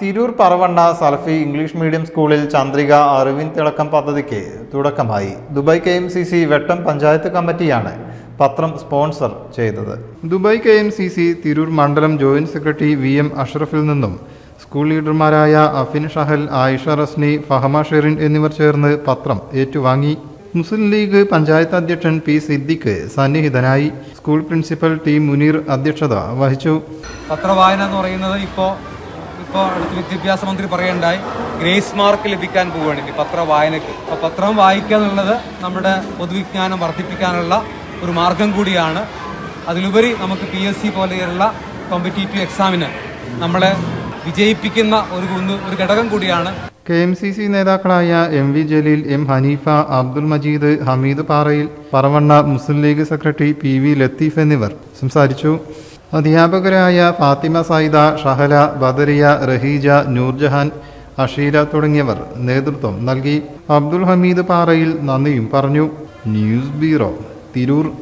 Tirur Paravanna Salafi English medium സ്കൂളിൽ ചന്ദ്രിക അറിവിൻ തിളക്കം പദ്ധതിക്ക് തുടക്കമായി. Dubai K M C C Vettom panchayat കമ്മിറ്റിയാണ് പത്രം സ്പോൺസർ ചെയ്തത്. Dubai K M C C Tirur മണ്ഡലം ജോയിന്റ് സെക്രട്ടറി വി എം അഷ്റഫിൽ നിന്നും സ്കൂൾ ലീഡർമാരായ അഫിൻ ഷഹൽ ആയിഷ റസ്നി ഫഹമ ഷെറിൻ എന്നിവർ ചേർന്ന് പത്രം ഏറ്റുവാങ്ങി. മുസ്ലിം ലീഗ് പഞ്ചായത്ത് അധ്യക്ഷൻ പി സിദ്ദിഖ് സന്നിഹിതനായി. സ്കൂൾ പ്രിൻസിപ്പൽ ടി മുനീർ അധ്യക്ഷത വഹിച്ചു. പത്രവായന എന്ന് പറയുന്നത് ഇപ്പോൾ ഇപ്പോൾ അടുത്ത് വിദ്യാഭ്യാസ മന്ത്രി പറയേണ്ടായി ഗ്രേസ് മാർക്ക് ലഭിക്കാൻ പോവുകയാണ് ഇനി പത്ര വായനയ്ക്ക്. അപ്പോൾ പത്രം വായിക്കുക എന്നുള്ളത് നമ്മുടെ പൊതുവിജ്ഞാനം വർദ്ധിപ്പിക്കാനുള്ള ഒരു മാർഗം കൂടിയാണ്. അതിലുപരി നമുക്ക് പി എസ് സി പോലെയുള്ള കോമ്പറ്റീറ്റീവ് എക്സാമിന് നമ്മളെ വിജയിപ്പിക്കുന്ന ഒരു ഒരു ഘടകം കൂടിയാണ്. കെ എം സി സി നേതാക്കളായ M V Jaleel M Haneefa Abdul Majeed Hameed Parayil Paravanna Muslim League secretary P V Latheef എന്നിവർ സംസാരിച്ചു. അധ്യാപകരായ ഫാത്തിമ സൈദ ഷഹല ബദരിയ റഹീജ നൂർജഹാൻ അഷീല തുടങ്ങിയവർ നേതൃത്വം നൽകി. അബ്ദുൽ ഹമീദ് പാറയിൽ നന്ദിയും പറഞ്ഞു. News bureau Tirur.